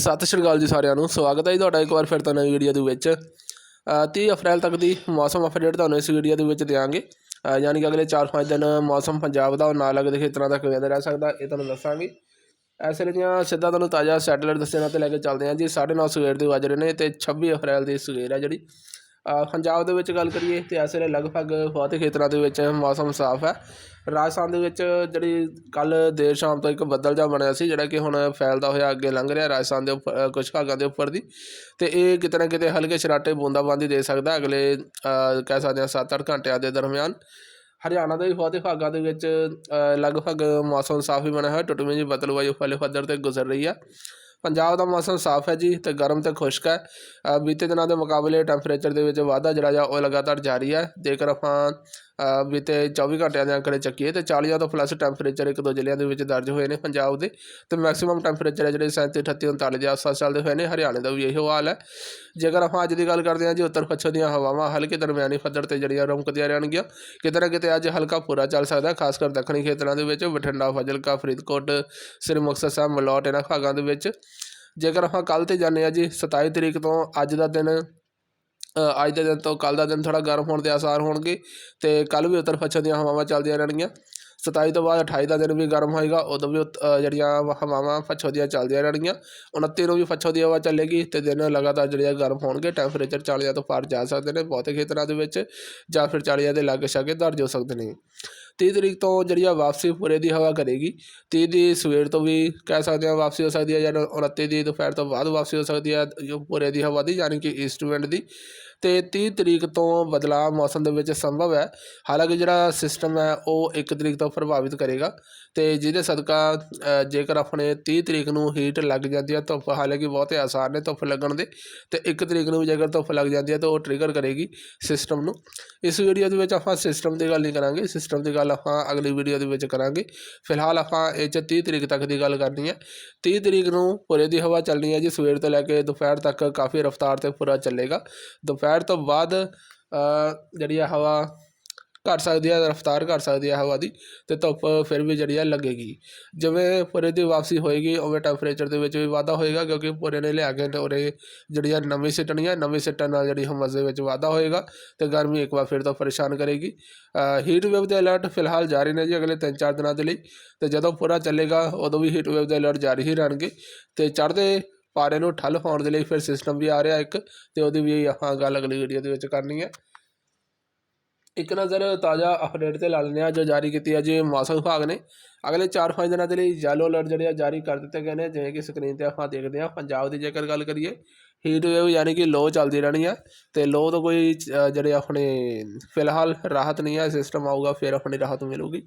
ਸਤਿ ਸ਼੍ਰੀ ਅਕਾਲ ਜੀ ਸਾਰਿਆਂ ਨੂੰ। ਸਵਾਗਤ ਹੈ ਜੀ ਤੁਹਾਡਾ ਇੱਕ ਵਾਰ ਫਿਰ ਤੋਂ ਨਵੀਂ ਵੀਡੀਓ ਦੇ ਵਿੱਚ। ਅ, 30 ਅਪ੍ਰੈਲ ਤੱਕ ਦੀ ਮੌਸਮ ਅਪਡੇਟ ਤੁਹਾਨੂੰ ਇਸ ਵੀਡੀਓ ਦੇ ਵਿੱਚ ਦਿਆਂਗੇ। ਯਾਨੀ ਕਿ ਅਗਲੇ 4-5 ਦਿਨ ਮੌਸਮ ਪੰਜਾਬ ਦਾ ਨਾਲ ਲੱਗਦੇ ਖੇਤਰਾਂ ਦਾ ਕਿਵੇਂ ਦਾ ਰਹਿ ਸਕਦਾ ਇਹ ਤੁਹਾਨੂੰ ਦੱਸਾਂਗੇ। ਐਸੇ ਦੀਆਂ ਸਿੱਧਾ ਤੁਹਾਨੂੰ ਤਾਜ਼ਾ ਸੈਟਲਾਈਟ ਦੱਸਣਾ ਤੇ ਲੈ ਕੇ ਚੱਲਦੇ ਹਾਂ ਜੀ। 9:30 ਸਵੇਰ ਦੇ ਵੱਜ ਰਹੇ ਨੇ ਤੇ 26 ਅਪ੍ਰੈਲ ਦੀ ਸਵੇਰ ਹੈ ਜਿਹੜੀ। ਪੰਜਾਬ ਦੇ ਵਿੱਚ ਗੱਲ ਕਰੀਏ ਤੇ ਐਸੇ ਲਗਭਗ ਬਹੁਤੇ ਖੇਤਰਾਂ ਦੇ ਵਿੱਚ ਮੌਸਮ ਸਾਫ਼ ਹੈ। ਰਾਜਸਥਾਨ ਦੇ ਵਿੱਚ ਜਿਹੜੀ ਕੱਲ੍ਹ ਦੇਰ ਸ਼ਾਮ ਤੋਂ ਇੱਕ ਬੱਦਲ ਜਿਹਾ ਬਣਿਆ ਸੀ, ਜਿਹੜਾ ਕਿ ਹੁਣ ਫੈਲਦਾ ਹੋਇਆ ਅੱਗੇ ਲੰਘ ਰਿਹਾ ਰਾਜਸਥਾਨ ਦੇ ਉੱਪਰ ਕੁਛ ਭਾਗਾਂ ਦੇ ਉੱਪਰ ਦੀ। ਅਤੇ ਇਹ ਕਿਤੇ ਨਾ ਕਿਤੇ ਹਲਕੇ ਸ਼ਰਾਟੇ ਬੂੰਦਾਬਾਂਦੀ ਦੇ ਸਕਦਾ ਅਗਲੇ ਕਹਿ ਸਕਦੇ ਹਾਂ 7-8 ਘੰਟਿਆਂ ਦੇ ਦਰਮਿਆਨ। ਹਰਿਆਣਾ ਦੇ ਬਹੁਤੇ ਭਾਗਾਂ ਦੇ ਵਿੱਚ ਲਗਭਗ ਮੌਸਮ ਸਾਫ਼ ਹੀ ਬਣਿਆ ਹੋਇਆ, ਟੁੱਟਵੀਂ ਜਿਹੀ ਬਦਲਵਾਈ ਫਲੇ ਪੱਧਰ ਤੇ ਗੁਜ਼ਰ ਰਹੀ ਆ ਪੰਜਾਬ ਦਾ ਮੌਸਮ ਸਾਫ਼ ਹੈ ਜੀ ਤੇ ਗਰਮ ਤੇ ਖੁਸ਼ਕ ਹੈ। ਬੀਤੇ ਦਿਨਾਂ ਦੇ ਮੁਕਾਬਲੇ ਟੈਂਪਰੇਚਰ ਦੇ ਵਿੱਚ ਵਾਧਾ ਜਿਹੜਾ ਜਾਂ ਉਹ ਲਗਾਤਾਰ ਜਾਰੀ ਹੈ। ਜੇਕਰ ਆਪਾਂ ਬੀਤੇ 24 ਘੰਟਿਆਂ ਦੇ ਅੰਕੜੇ ਚੱਕੀਏ ਤੇ 40 ਤੋਂ ਪਲੱਸ ਟੈਂਪਰੇਚਰ ਇੱਕ ਦੋ ਜ਼ਿਲ੍ਹਿਆਂ ਦੇ ਵਿੱਚ ਦਰਜ ਹੋਏ ਨੇ ਪੰਜਾਬ ਦੇ ਤੇ ਮੈਕਸਿਮਮ ਟੈਂਪਰੇਚਰ ਹੈ ਜਿਹੜੇ 37 38 39 ਦੇ ਆਸ-ਪਾਸ ਚੱਲਦੇ ਹੋਏ ਨੇ, ਹਰਿਆਣੇ ਦਾ ਵੀ ਇਹੋ ਹਾਲ ਹੈ। ਜੇਕਰ ਆਪਾਂ ਅੱਜ ਦੀ ਗੱਲ ਕਰਦੇ ਹਾਂ ਜੀ, ਉੱਤਰ ਪੱਛਮ ਦੀਆਂ ਹਵਾਵਾਂ ਹਲਕੇ ਦਰਮਿਆਨੀ ਪੱਧਰ ਤੇ ਜਿਹੜੀਆਂ ਰੁਕਦੀਆਂ ਰਹਿਣਗੀਆਂ, ਕਿਤੇ ਨਾ ਕਿਤੇ ਅੱਜ ਹਲਕਾ ਪੂਰਾ ਚੱਲ ਸਕਦਾ, ਖਾਸ ਕਰ ਦੱਖਣੀ ਖੇਤਰਾਂ ਦੇ ਵਿੱਚ, ਬਠਿੰਡਾ, ਫਾਜ਼ਿਲਕਾ, ਫਰੀਦਕੋਟ, ਸ੍ਰੀ ਮੁਕਤਸਰ ਸਾਹਿਬ, ਮਲੌਟ, ਇਹਨਾਂ ਭਾਗਾਂ ਦੇ ਵਿੱਚ। ਜੇਕਰ ਆਪਾਂ ਕੱਲ ਤੇ ਜਾਂਦੇ ਹਾਂ ਜੀ 27 ਤਰੀਕ ਤੋਂ ਅੱਜ ਦਾ ਦਿਨ ਅੱਜ ਦੇ ਦਿਨ ਤੋਂ ਕੱਲ੍ਹ ਦਾ ਦਿਨ ਥੋੜ੍ਹਾ ਗਰਮ ਹੋਣ ਦੇ ਆਸਾਰ ਹੋਣਗੇ ਅਤੇ ਕੱਲ੍ਹ ਵੀ ਉੱਤਰ ਪੱਛਮ ਦੀਆਂ ਹਵਾਵਾਂ ਚੱਲਦੀਆਂ ਰਹਿਣਗੀਆਂ। 27 ਤੋਂ ਬਾਅਦ 28 ਦਾ ਦਿਨ ਵੀ ਗਰਮ ਹੋਏਗਾ, ਉਦੋਂ ਵੀ ਉੱਤ- ਜਿਹੜੀਆਂ ਹਵਾਵਾਂ ਪੱਛਮ ਦੀਆਂ ਚੱਲਦੀਆਂ ਰਹਿਣਗੀਆਂ। 29 ਨੂੰ ਵੀ ਪੱਛਮ ਦੀ ਹਵਾ ਚੱਲੇਗੀ ਅਤੇ ਦਿਨ ਲਗਾਤਾਰ ਜਿਹੜੀਆਂ ਗਰਮ ਹੋਣਗੇ ਟੈਂਪਰੇਚਰ 40 ਤੋਂ ਪਾਰ ਜਾ ਸਕਦੇ ਨੇ, ਬਹੁਤੇ ਖੇਤਰਾਂ ਦੇ ਵਿੱਚ ਜਾਂ ਫਿਰ 40 ਦੇ ਲਾਗੇ ਛਾਗੇ ਦਰਜ ਹੋ ਸਕਦੇ ਨੇ। ਤੀਹ ਤਰੀਕ ਤੋਂ ਜਿਹੜੀ ਆ ਵਾਪਸੀ ਪੂਰੇ ਦੀ ਹਵਾ ਕਰੇਗੀ। ਤੀਹ ਦੀ ਸਵੇਰ ਤੋਂ ਵੀ ਕਹਿ ਸਕਦੇ ਹਾਂ ਵਾਪਸੀ ਹੋ ਸਕਦੀ ਹੈ ਜਾਂ 29 ਦੀ ਦੁਪਹਿਰ ਤੋਂ ਬਾਅਦ ਵਾਪਸੀ ਹੋ ਸਕਦੀ ਹੈ ਪੂਰੇ ਦੀ ਹਵਾ ਦੀ, ਯਾਨੀ ਕਿ ਈਸਟ ਵਿੰਡ ਦੀ। ਅਤੇ ਤੀਹ ਤਰੀਕ ਤੋਂ ਬਦਲਾਅ ਮੌਸਮ ਦੇ ਵਿੱਚ ਸੰਭਵ ਹੈ। ਹਾਲਾਂਕਿ ਜਿਹੜਾ ਸਿਸਟਮ ਹੈ, ਉਹ ਇੱਕ ਤਰੀਕ ਤੋਂ ਪ੍ਰਭਾਵਿਤ ਕਰੇਗਾ ਅਤੇ ਜਿਹਦੇ ਸਦਕਾ ਜੇਕਰ ਆਪਣੇ ਤੀਹ ਤਰੀਕ ਨੂੰ ਹੀਟ ਲੱਗ ਜਾਂਦੀ ਹੈ, ਧੁੱਪ ਹਾਲਾਂਕਿ ਬਹੁਤੇ ਆਸਾਰ ਨੇ ਧੁੱਪ ਲੱਗਣ ਦੇ ਅਤੇ ਇੱਕ ਤਰੀਕ ਨੂੰ ਵੀ ਜੇਕਰ ਧੁੱਪ ਲੱਗ ਜਾਂਦੀ ਹੈ, ਤਾਂ ਉਹ ਟ੍ਰਿਗਰ ਕਰੇਗੀ ਸਿਸਟਮ ਨੂੰ। ਇਸ ਵੀਡੀਓ ਦੇ ਵਿੱਚ ਆਪਾਂ ਸਿਸਟਮ ਦੀ ਗੱਲ ਨਹੀਂ ਕਰਾਂਗੇ ਸਿਸਟਮ ਦੀ ਗੱਲ ਆਪਾਂ ਅਗਲੀ ਵੀਡੀਓ ਦੇ ਵਿੱਚ ਕਰਾਂਗੇ। ਫਿਲਹਾਲ ਆਪਾਂ ਇਹ 'ਚ ਤੀਹ ਤਰੀਕ ਤੱਕ ਦੀ ਗੱਲ ਕਰਨੀ ਹੈ। ਤੀਹ ਤਰੀਕ ਨੂੰ ਪੂਰੇ ਦੀ ਹਵਾ ਚੱਲਣੀ ਹੈ ਜੀ, ਸਵੇਰ ਤੋਂ ਲੈ ਕੇ ਦੁਪਹਿਰ ਤੱਕ ਕਾਫੀ ਰਫ਼ਤਾਰ ਤੇ ਪੂਰਾ ਚੱਲੇਗਾ। ਦੁਪਹਿਰ ਤੋਂ ਬਾਅਦ ਜਿਹੜੀ ਆ ਹਵਾ ਘੱਟ ਸਕਦੀ ਹੈ ਰਫ਼ਤਾਰ ਘੱਟ ਸਕਦੀ ਹੈ ਹਵਾ ਦੀ ਤੇ ਧੁੱਪ ਫਿਰ ਵੀ ਜਿਹੜੀ ਆ ਲੱਗੇਗੀ। ਜਿਵੇਂ ਪੂਰੇ ਦੀ ਵਾਪਸੀ ਹੋਏਗੀ, ਉਵੇਂ ਟੈਂਪਰੇਚਰ ਦੇ ਵਿੱਚ ਵੀ ਵਾਧਾ ਹੋਏਗਾ ਕਿਉਂਕਿ ਪੂਰੇ ਨੇ ਲਿਆ ਕੇ ਤੇ ਉਰੇ ਜਿਹੜੀਆਂ ਨਵੀਂ ਸਿੱਟਣੀਆਂ ਨਵੀਂ ਸਿੱਟਾਂ ਨਾਲ ਜਿਹੜੀ ਹਮਸ ਦੇ ਵਿੱਚ ਵਾਧਾ ਹੋਏਗਾ ਤੇ ਗਰਮੀ ਇੱਕ ਵਾਰ ਫਿਰ ਤੋਂ ਪਰੇਸ਼ਾਨ ਕਰੇਗੀ। ਹੀਟ ਵੇਵ ਦੇ ਅਲਰਟ ਫਿਲਹਾਲ ਜਾਰੀ ਨੇ ਜੀ ਅਗਲੇ 3-4 ਦਿਨਾਂ ਦੇ ਲਈ ਤੇ ਜਦੋਂ ਪੂਰਾ ਚੱਲੇਗਾ, ਉਦੋਂ ਵੀ ਹੀਟ ਵੇਵ ਦੇ ਅਲਰਟ ਜਾਰੀ ਹੀ ਰਹਿਣਗੇ ਤੇ ਚੜ੍ਹਦੇ ਪਾਰੇ ਨੂੰ ਠੱਲ ਪਾਉਣ ਦੇ ਲਈ ਫਿਰ ਸਿਸਟਮ ਵੀ ਆ ਰਿਹਾ ਇੱਕ, ਤੇ ਉਹਦੀ ਵੀ ਆਪਾਂ ਗੱਲ ਅਗਲੀ ਵੀਡੀਓ ਦੇ ਵਿੱਚ ਕਰਨੀ ਹੈ। ਇੱਕ ਨਜ਼ਰ ਤਾਜ਼ਾ ਅਪਡੇਟ ਤੇ ਲਾ ਲੈਂਦੇ ਹਾਂ, ਜੋ ਜਾਰੀ ਕੀਤੀ ਹੈ ਜੀ ਮੌਸਮ ਵਿਭਾਗ ਨੇ। ਅਗਲੇ 4-5 ਦਿਨਾਂ ਦੇ ਲਈ ਯੈਲੋ ਅਲਰਟ ਜਿਹੜੇ ਆ ਜਾਰੀ ਕਰ ਦਿੱਤੇ ਗਏ ਨੇ, ਜਿਵੇਂ ਕਿ ਸਕਰੀਨ ਤੇ ਆਪਾਂ ਦੇਖਦੇ ਹਾਂ। ਪੰਜਾਬ ਦੀ ਜੇਕਰ ਗੱਲ ਕਰੀਏ ਹੀਟ ਵੇਵ ਯਾਨੀ ਕਿ ਲੋ ਚੱਲਦੀ ਰਹਿਣੀ ਹੈ ਤੇ ਲੋ ਤੋਂ ਕੋਈ ਜਿਹੜੇ ਆਪਣੇ ਫਿਲਹਾਲ ਰਾਹਤ ਨਹੀਂ ਹੈ ਸਿਸਟਮ ਆਊਗਾ, ਫਿਰ ਆਪਣੀ ਰਾਹਤ ਮਿਲੂਗੀ।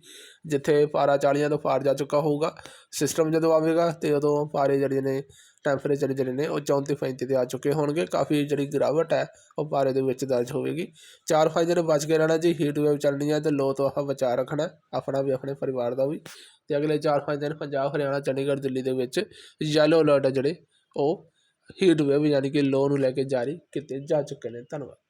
ਜਿੱਥੇ ਪਾਰਾ 40 ਤੋਂ ਪਾਰ ਜਾ ਚੁੱਕਾ ਹੋਊਗਾ ਸਿਸਟਮ ਜਦੋਂ ਆਵੇਗਾ, ਤੇ ਉਦੋਂ ਪਾਰੇ ਜਿਹੜੇ ਨੇ ਟੈਂਪਰੇਚਰ ਜਿਹੜੇ ਨੇ, ਉਹ 34 35 ਤੇ ਆ ਚੁੱਕੇ ਹੋਣਗੇ। ਕਾਫੀ ਜਿਹੜੀ ਗਿਰਾਵਟ ਹੈ, ਉਹ ਪਾਰੇ ਦੇ ਵਿੱਚ ਦਰਜ ਹੋਵੇਗੀ। ਚਾਰ ਪੰਜ ਦਿਨ ਬਚ ਕੇ ਰਹਿਣਾ ਜੀ ਹੀਟ ਵੇਵ ਚੱਲਣੀ ਹੈ ਤੇ ਲੋ ਤੋਂ ਆਹ ਬਚਾ ਰੱਖਣਾ, ਆਪਣਾ ਵੀ, ਆਪਣੇ ਪਰਿਵਾਰ ਦਾ ਵੀ। ਤੇ ਅਗਲੇ ਚਾਰ ਪੰਜ ਦਿਨ ਪੰਜਾਬ, ਹਰਿਆਣਾ, ਚੰਡੀਗੜ੍ਹ, ਦਿੱਲੀ ਦੇ ਵਿੱਚ ਯੈਲੋ ਅਲਰਟ ਜਿਹੜੇ, ਉਹ ਹੀਟ ਵੇਵ ਯਾਨੀ ਕਿ ਲੋ ਨੂੰ ਲੈ ਕੇ ਜਾਰੀ ਕੀਤੇ ਜਾ ਚੁੱਕੇ ਨੇ। ਧੰਨਵਾਦ।